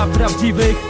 dla prawdziwych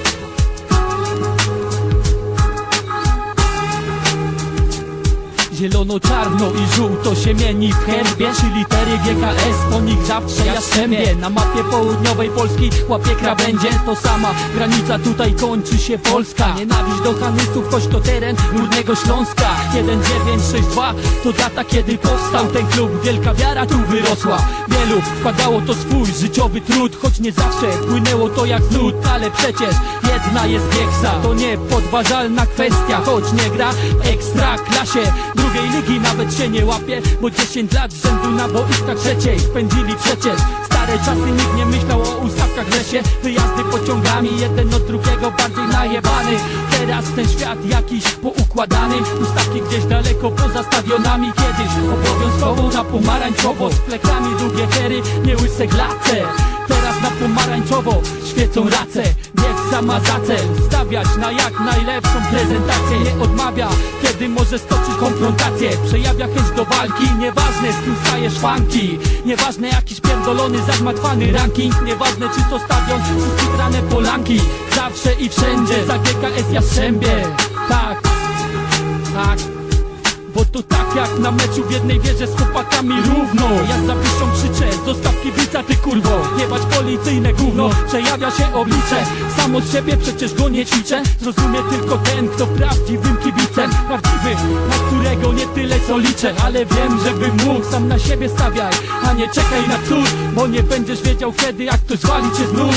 Zielono-czarno i żółto się mieni w herbie Trzy litery GKS, po nich zawsze ja szczębię Na mapie południowej Polski łapie krawędzie. To sama granica, tutaj kończy się Polska. Nienawiść do hanysów, choć to teren Górnego Śląska. 1962 to data kiedy powstał ten klub. Wielka wiara tu wyrosła. Wielu wkładało to swój życiowy trud Choć nie zawsze płynęło to jak z nut Ale przecież jedna jest wieksa. To niepodważalna kwestia Choć nie gra w ekstra klasie Drugiej ligi nawet się nie łapie Bo 10 lat rzędu na boiskach trzeciej Spędzili przecież. Stare czasy Nikt nie myślał o ustawkach w lesie Wyjazdy pociągami Jeden od drugiego bardziej najebany. Teraz ten świat jakiś poukładany Ustawki gdzieś daleko poza stadionami. Kiedyś obowiązkowo na pomarańczowo Z plekami długie hery, nie łyse glace Teraz na pomarańczowo świecą race Niech sama za cel stawiać na jak najlepszą prezentację. Nie odmawia, kiedy może stoczyć konfrontację. Przejawia chęć do walki, nieważne z kim stajesz fanki. Nieważne jakiś pierdolony, zagmatwany ranking. Nieważne czy to stadion, czy skitrane polanki. Zawsze i wszędzie za GKS ja strzębię Tak, tak bo to tak jak na meczu w jednej wieży z chłopakami równo. Ja za wyższą krzyczę, zostaw kibica ty kurwo. Jebać policyjne gówno, przejawia się oblicze. Samo z siebie przecież go nie ćwiczę. Zrozumie tylko ten, kto prawdziwym kibicem. Prawdziwy, na którego nie tyle co liczę. Ale wiem, żebym mógł sam na siebie stawiać. A nie czekaj na cud, bo nie będziesz wiedział kiedy Jak ktoś wali cię znów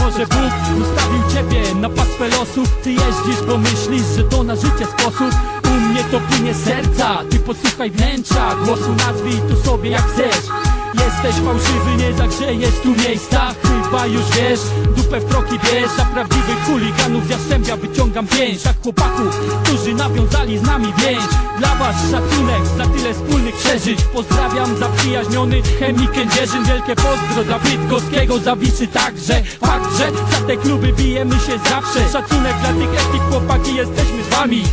może Bóg ustawił ciebie na pastwę losu Ty jeździsz, bo myślisz, że to na życie sposób. U mnie to płynie serca Ty posłuchaj wnętrza. Głosu nazwij tu sobie jak chcesz Jesteś fałszywy, nie zagrzejesz tu miejsca. Chyba już wiesz, dupę w troki bierz Za prawdziwych chuliganów z Jastrzębia wyciągam pięć. Tak chłopaków, którzy nawiązali z nami więź. Dla was szacunek za tyle wspólnych przeżyć. Pozdrawiam zaprzyjaźniony chemik kędzierzyn. Wielkie pozdro dla Bydgoskiego. Zawisy także Fakt, że za te kluby bijemy się zawsze. Szacunek dla tych ekip chłopaki, jesteśmy z wami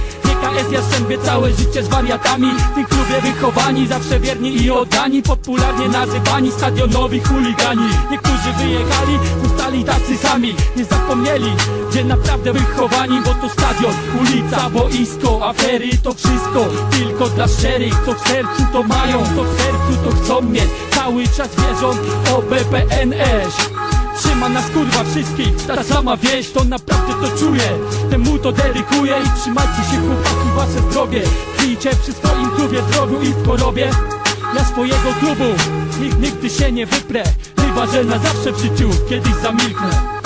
GKS Jastrzębie całe życie z wariatami. W tym klubie wychowani, zawsze wierni i oddani. Popularnie nazywani stadionowi chuligani. Niektórzy wyjechali, zostali tacy sami. Nie zapomnieli, gdzie naprawdę wychowani Bo to stadion, ulica, boisko Afery to wszystko, tylko dla szczerych. Co w sercu to mają, co w sercu to chcą mieć Cały czas wierzą o BPNS Trzyma nas kurwa wszystkich. Ta sama wieś to naprawdę to czuję. Temu to dedykuję i trzymajcie się chłopaki Pijcie przy swoim klubie zdrowiu i w chorobie. Ja swojego klubu nikt nigdy się nie wyprę. Chyba, że na zawsze w życiu kiedyś zamilknę